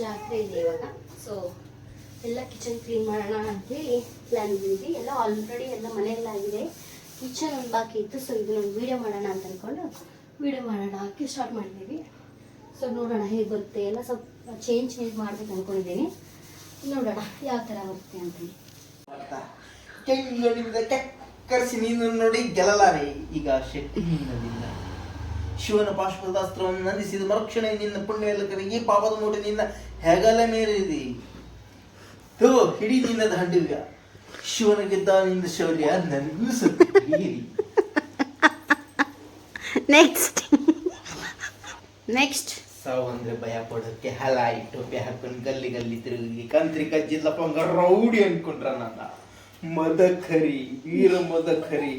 ಜಾತ್ರೆ ಇದೆ ಇವಾಗ. ಸೊ ಎಲ್ಲ ಕಿಚನ್ ಕ್ಲೀನ್ ಮಾಡೋಣ ಅಂತೇಳಿ ಪ್ಲ್ಯಾನ್ ಬಂದಿದ್ವಿ ಎಲ್ಲ ಆಲ್ರೆಡಿ ಎಲ್ಲ ಮನೆಯಲ್ಲ ಆಗಿದೆ ಕಿಚನ್ ಒಂದು ಬಾಕಿ ಇತ್ತು ಸೊ ಇದನ್ನೊಂದು ವೀಡಿಯೋ ಮಾಡೋಣ ಅಂತ ಅಂದ್ಕೊಂಡು ವೀಡಿಯೋ ಮಾಡೋಣ ಹಾಕಿ ಸ್ಟಾರ್ಟ್ ಮಾಡಿದ್ದೀವಿ. ಸೊ ನೋಡೋಣ ಹೇಗೆ ಬರುತ್ತೆ. ಎಲ್ಲ ಸ್ವಲ್ಪ ಚೇಂಜ್ ಚೇಂಜ್ ಮಾಡ್ಬೇಕು ಅಂದ್ಕೊಂಡಿದ್ದೀನಿ ನೋಡೋಣ ಯಾವ ಥರ ಬರುತ್ತೆ ಅಂತೇಳಿ. ಕೆಕ್ಕರಿಸಿ ನೀನು ನೋಡಿ ಗೆಲ್ಲಲಾರೆ. ಈಗ ಶಕ್ತಿ ನಿನ್ನದಿಲ್ಲ ಶಿವನ ಪಾಶ್ವದಾಸ್ತ್ರವನ್ನು ನಂದಿಸಿದ ಮರುಕ್ಷಣೆ ನಿನ್ನ ಪುಣ್ಯಲಕರಿಗೆ ಪಾಪದ ಮೂಟೆ ನಿನ್ನ ಹೆಗಲ ಮೇಲಿದೆ. ಹೋ ಹಿಡಿ ನಿನ್ನ ದಾಂಡಿವ್ಯ. ಶಿವನ ಗೆದ್ದ ನಿನ್ನ ಶೌರ್ಯ ಸ್ವಲ್ಪ ನೆಕ್ಸ್ಟ್ ನೆಕ್ಸ್ಟ್ ಸಾವು ಅಂದ್ರೆ ಭಯ ಪಡೋಕ್ಕೆ ಹಲ ಟೋಪಿ ಹಾಕೊಂಡು ಗಲ್ಲಿ ಗಲ್ಲಿ ತಿರುಗಿ ಕಂತ್ರಿ ಕಜ್ಜಿಲ್ಲಪ್ಪ ರೌಡಿ ಅನ್ಕೊಂಡ್ರ ನನ್ನ. ಮದಖರಿ ವೀರ ಮದಖರಿ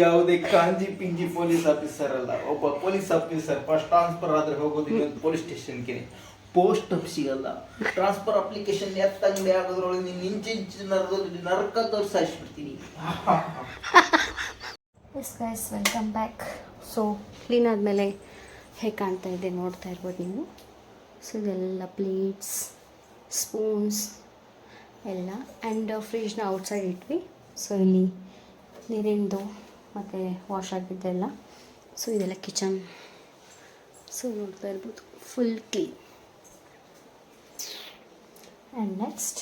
ಯಾವುದೇ ಕಾಂಜಿ ಪಿಂಜಿ ಪೊಲೀಸ್ ಆಫೀಸರ್ ಅಲ್ಲ, ಒಬ್ಬ ಪೊಲೀಸ್ ಆಫೀಸರ್ ಫಸ್ಟ್ ಟ್ರಾನ್ಸ್ಫರ್ ಆದ್ರೆ ಹೋಗೋದು ಇನ್ನೊಂದು ಪೊಲೀಸ್ ಸ್ಟೇಷನ್ಗೆ ಪೋಸ್ಟ್ ಆಫೀಸಿಗಲ್ಲ ಟ್ರಾನ್ಸ್ಫರ್ ಅಪ್ಲಿಕೇಶನ್ ಎತ್ತಂಗಡಿ ಆಗೋದ್ರೊಳಗೆ ನೀನು ಇಂಚಿಂಚು ನರದಲ್ಲಿ ನರಕ ತೋರಿಸ್ಬಿಡ್ತೀನಿ yes guys welcome back so clean ಆದಮೇಲೆ ಹೇಗೆ ಕಾಣ್ತಾ ಇದೆ ನೋಡ್ತಾ ಇರ್ಬೋದು ನೀವು. ಸೊ ಇದೆಲ್ಲ ಪ್ಲೇಟ್ಸ್ ಸ್ಪೂನ್ಸ್ ಎಲ್ಲ. ಆ್ಯಂಡ್ ಫ್ರಿಜ್ನ ಔಟ್ಸೈಡ್ ಇಟ್ವಿ. ಸೊ ಇಲ್ಲಿ ನೀರಿಂದು ಮತ್ತು ವಾಶ್ ಆಗಿದ್ದೆಲ್ಲ ಸೊ ಇದೆಲ್ಲ ಕಿಚನ್ ಸೊ ನೋಡ್ತಾ ಇರ್ಬೋದು. ಫುಲ್ ಕ್ಲೀನ್ ಆ್ಯಂಡ್ ನೆಕ್ಸ್ಟ್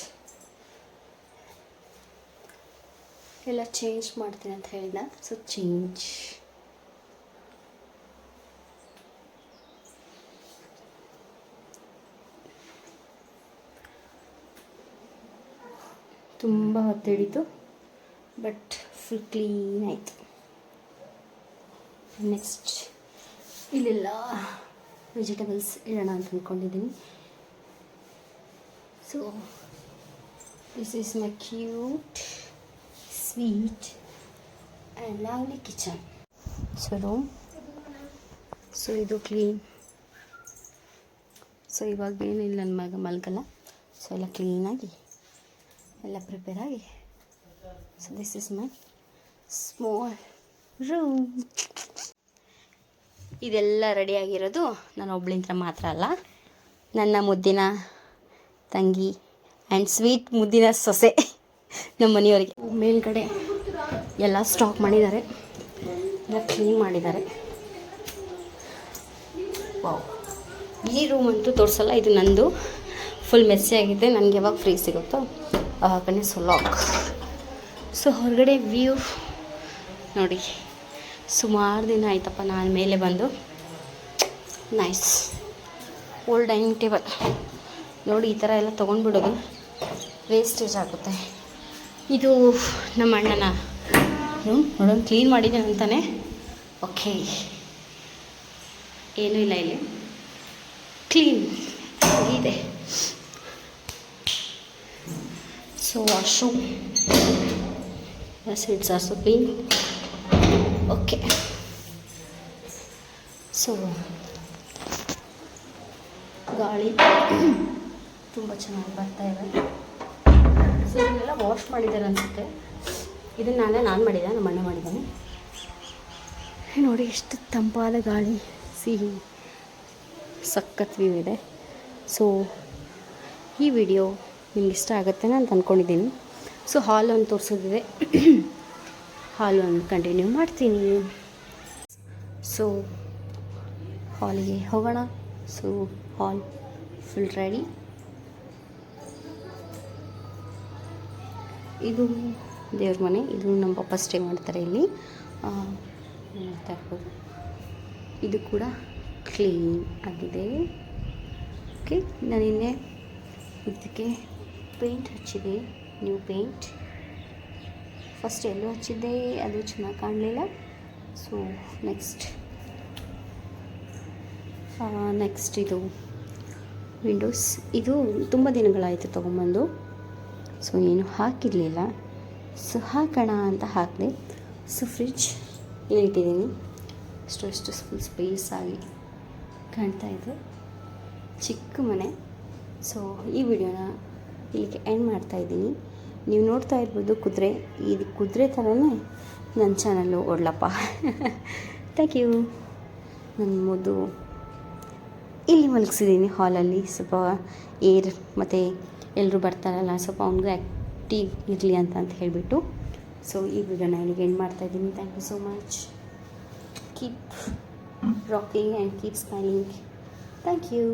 ಎಲ್ಲ ಚೇಂಜ್ ಮಾಡ್ತೀನಿ ಅಂತ ಹೇಳಿದ ಸೊ ಚೇಂಜ್ ತುಂಬ ಹೊತ್ತು ಹಿಡಿತು ಬಟ್ ಫುಲ್ ಕ್ಲೀನ್ ಆಯಿತು. ನೆಕ್ಸ್ಟ್ ಇಲ್ಲೆಲ್ಲ. ವೆಜಿಟೇಬಲ್ಸ್ ಇಡೋಣ ಅಂತ ಅಂದ್ಕೊಂಡಿದ್ದೀನಿ so this is my cute sweet and lovely kitchen so room so ಇದು ಕ್ಲೀನ್ ಸೊ ಇವಾಗ ಏನಿಲ್ಲ ನನ್ನ ಮಗ ಮಲ್ಗಲ್ಲ. ಸೊ ಎಲ್ಲ ಕ್ಲೀನಾಗಿ ಎಲ್ಲ ಪ್ರಿಪೇರ್ ಆಗಿ. So this is my small room ಇದೆಲ್ಲ ರೆಡಿಯಾಗಿರೋದು ನಾನು ಒಬ್ಳಿಂದ ಮಾತ್ರ ಅಲ್ಲ. ನನ್ನ ಮುದ್ದಿನ ತಂಗಿ ಆ್ಯಂಡ್ ಸ್ವೀಟ್ ಮುದ್ದಿನ ಸೊಸೆ ನಮ್ಮ ಮನೆಯವರಿಗೆ. ಮೇಲ್ಗಡೆ ಎಲ್ಲ ಸ್ಟಾಕ್ ಮಾಡಿದ್ದಾರೆ. ಎಲ್ಲ ಕ್ಲೀನ್ ಮಾಡಿದ್ದಾರೆ. ವಾವ್ ಈ ರೂಮ್ ಅಂತೂ ತೋರಿಸಲ್ಲ, ಇದು ನಂದು. ಫುಲ್ ಮೆಸ್ಸಿ ಆಗಿದೆ. ನನಗೆ ಯಾವಾಗ ಫ್ರೀ ಸಿಗುತ್ತೋ ಆವಾಗನೇ ಸೊ ಲಾಕ್ ಸೊ ಹೊರಗಡೆ ವ್ಯೂ ನೋಡಿ. ಸುಮಾರು ದಿನ ಆಯ್ತಪ್ಪ ನಾನು ಮೇಲೆ ಬಂದು. ನೈಸ್ ಓಲ್ಡ್ ಡೈನಿಂಗ್ ಟೇಬಲ್ ನೋಡಿ, ಈ ಥರ ಎಲ್ಲ ತೊಗೊಂಡ್ಬಿಡೋದು. ವೇಸ್ಟೇಜ್ ಆಗುತ್ತೆ. ಇದು ನಮ್ಮ ಅಣ್ಣನ. ರೂಮ್ ನೋಡೋಣ ಕ್ಲೀನ್ ಮಾಡಿದ್ದೀನಿ ಅಂತಾನೆ. ಓಕೆ ಏನೂ ಇಲ್ಲ ಇಲ್ಲಿ. ಕ್ಲೀನ್ ಇದೆ. So washroom seats are so clean okay so ಗಾಳಿ ತುಂಬ ಚೆನ್ನಾಗಿ ಬರ್ತಾ ಇದೆ. ಸೊ ಇದನ್ನೆಲ್ಲ ವಾಶ್ ಮಾಡಿದ್ದಾರೆ ಅನಿಸುತ್ತೆ. ಇದನ್ನು ನಾನೇ ನಾನು ಮಾಡಿದ್ದೆ ನಮ್ಮ ಅಣ್ಣ ಮಾಡಿದ್ದಾನೆ. ನೋಡಿ ಎಷ್ಟು ತಂಪಾದ ಗಾಳಿ. ಸಿಹಿ ಸಖತ್ ವ್ಯೂ ಇದೆ. ಸೊ ಈ ವಿಡಿಯೋ ನಿಮ್ಗೆ ಇಷ್ಟ ಆಗುತ್ತೆ ಅಂತ ಅಂದ್ಕೊಂಡಿದ್ದೀನಿ ಸೊ ಹಾಲ್ ಒಂದು ತೋರಿಸೋದಿದೆ. ಹಾಲ್ ಒಂದು ಕಂಟಿನ್ಯೂ ಮಾಡ್ತೀನಿ. ಸೊ ಹಾಲಿಗೆ ಹೋಗೋಣ. ಸೊ ಹಾಲ್ ಫುಲ್ ರೆಡಿ ಇದು ದೇವ್ರ ಮನೆ. ಇದು ನಮ್ಮ ಪಪ್ಪ ಸ್ಟೇ ಮಾಡ್ತಾರೆ ಇಲ್ಲಿ. ಇದು ಕೂಡ ಕ್ಲೀನ್ ಆಗಿದೆ. ಓಕೆ ನಾನು ನಿನ್ನೆ ಇದಕ್ಕೆ ಪೇಂಟ್ ಹಚ್ಚಿದೆ. ನ್ಯೂ ಪೇಂಟ್ ಫಸ್ಟ್ ಎಲ್ಲೂ ಹಚ್ಚಿದ್ದೆ, ಅದು ಚೆನ್ನಾಗಿ ಕಾಣಲಿಲ್ಲ. ಸೊ ನೆಕ್ಸ್ಟ್ ನೆಕ್ಸ್ಟ್ ಇದು ವಿಂಡೋಸ್ ಇದು ತುಂಬ ದಿನಗಳಾಯಿತು ತೊಗೊಂಬಂದು. ಸೊ ಏನು ಹಾಕಿರಲಿಲ್ಲ. ಸೊ ಹಾಕೋಣ ಅಂತ ಹಾಕಿದೆ. ಸೊ ಫ್ರಿಡ್ಜ್ ಇಲ್ಲಿ ಇಟ್ಟಿದ್ದೀನಿ. ಅಷ್ಟು ಅಷ್ಟು ಫುಲ್ ಸ್ಪೇಸ್ ಆಗಿ ಕಾಣ್ತಾ ಇದೆ. ಚಿಕ್ಕ ಮನೆ. ಸೊ ಈ ವಿಡಿಯೋನ ಇಲ್ಲಿಗೆ ಎಂಡ್ ಮಾಡ್ತಾ ಇದ್ದೀನಿ. ನೀವು ನೋಡ್ತಾ ಇರ್ಬೋದು ಕುದುರೆ. ಇದು ಕುದುರೆ ಥರನೇ ನನ್ನ ಚಾನಲ್ಲು ಓಡ್ಲಪ್ಪ. ಥ್ಯಾಂಕ್ ಯು ನನ್ನ ಮುದು ಇಲ್ಲಿ ಮಲಗಿಸಿದ್ದೀನಿ ಹಾಲಲ್ಲಿ ಸ್ವಲ್ಪ ಏರ್ ಮತ್ತು ಎಲ್ಲರೂ ಬರ್ತಾರಲ್ಲ ಸ್ವಲ್ಪ ಅವನಿಗೂ ಆ್ಯಕ್ಟಿವ್ ಇರಲಿ ಅಂತ ಅಂತ ಹೇಳಿಬಿಟ್ಟು. ಸೊ ಈ ವಿಡಿಯೋನ ಇಲ್ಲಿಗೆ ಎಂಡ್ ಮಾಡ್ತಾಯಿದ್ದೀನಿ thank you so much keep rocking and keep smiling thank you